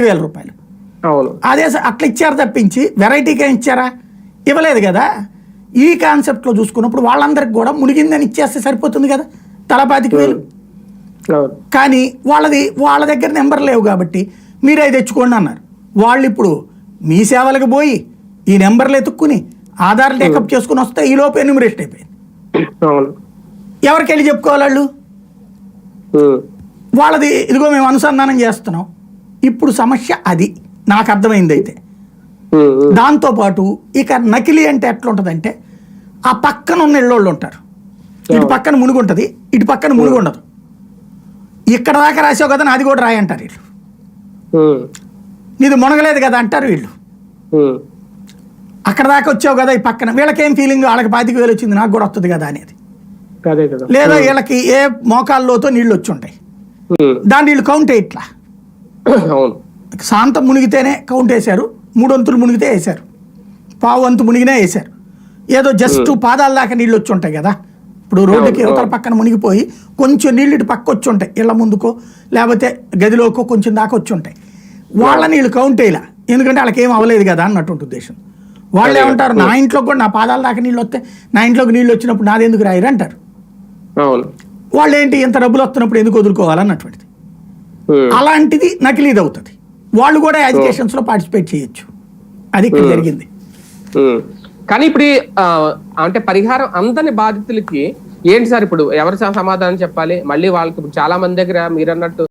వేల రూపాయలు. అదే అట్లా ఇచ్చారు తప్పించి వెరైటీగా ఇచ్చారా? ఇవ్వలేదు కదా? ఈ కాన్సెప్ట్లో చూసుకున్నప్పుడు వాళ్ళందరికి కూడా మునిగిందని ఇచ్చేస్తే సరిపోతుంది కదా? తలపాతికి వేలు. కానీ వాళ్ళది వాళ్ళ దగ్గర నెంబర్ లేవు కాబట్టి మీరే తెచ్చుకోండి అన్నారు. వాళ్ళు ఇప్పుడు మీ సేవలకు పోయి ఈ నెంబర్లు ఎత్తుక్కుని ఆధార్ టేకప్ చేసుకుని వస్తే ఈ లోపు ఎన్యూమరేషన్ అయిపోయింది. ఎవరికి వెళ్ళి చెప్పుకోవాలి వాళ్ళు. వాళ్ళది ఇదిగో మేము అనుసంధానం చేస్తున్నాం. ఇప్పుడు సమస్య అది. నాకు అర్థమైంది అయితే. దాంతోపాటు ఇక నకిలీ అంటే ఎట్లుంటుందంటే ఆ పక్కన ఉన్న ఇళ్ళోళ్ళు ఉంటారు. ఇటు పక్కన మునుగు ఉంటుంది ఇటు పక్కన మునుగు ఉండదు. ఇక్కడ దాకా రాసావు కదా నాది కూడా రాయి అంటారు వీళ్ళు నీది మునగలేదు కదా అంటారు వీళ్ళు. అక్కడ దాకా వచ్చావు కదా ఈ పక్కన వీళ్ళకేం ఫీలింగ్ వాళ్ళకి పాతిక వేలు వచ్చింది నాకు కూడా వస్తుంది కదా అనేది. లేదా వీళ్ళకి ఏ మోకాల్లోతో నీళ్ళు వచ్చి ఉంటాయి. దాన్ని వీళ్ళు కౌంట్ ఇట్లా. అవును. శాంతం మునిగితేనే కౌంట్ వేశారు మూడు వంతులు మునిగితే వేశారు పావు వంతు మునిగినే వేశారు. ఏదో జస్ట్ పాదాల దాకా నీళ్ళు వచ్చి ఉంటాయి కదా. ఇప్పుడు రోడ్డుకి అవతల పక్కన మునిగిపోయి కొంచెం నీళ్ళు ఇటు పక్క వచ్చి ఉంటాయి ఇళ్ళ ముందుకో లేకపోతే గదిలోకో కొంచెం దాకా వచ్చి ఉంటాయి వాళ్ళ నీళ్ళు కౌంట్ వేయలా. ఎందుకంటే వాళ్ళకి ఏం అవ్వలేదు కదా అన్నట్టు ఉద్దేశం. వాళ్ళు. ఏమంటారు నా ఇంట్లో కూడా నా పాదాల దాకా నీళ్ళు వస్తే నా ఇంట్లోకి నీళ్ళు వచ్చినప్పుడు నాది ఎందుకు రాయరు అంటారు వాళ్ళు ఏంటి ఇంత డబ్బులు వస్తున్నప్పుడు ఎందుకు వదులుకోవాలన్నటువంటిది. అలాంటిది నకిలీది అవుతుంది వాళ్ళు కూడా ఎడ్యుకేషన్స్లో పార్టిసిపేట్ చేయొచ్చు. అది ఇక్కడ జరిగింది. ఉమ్. కానీ ఇప్పుడు అంటే పరిహారం అందని బాధితులకి ఏంటి సార్ ఇప్పుడు ఎవరు సమాధానం చెప్పాలి? మళ్ళీ వాళ్ళకి చాలా మంది దగ్గర మీరు అన్నట్టు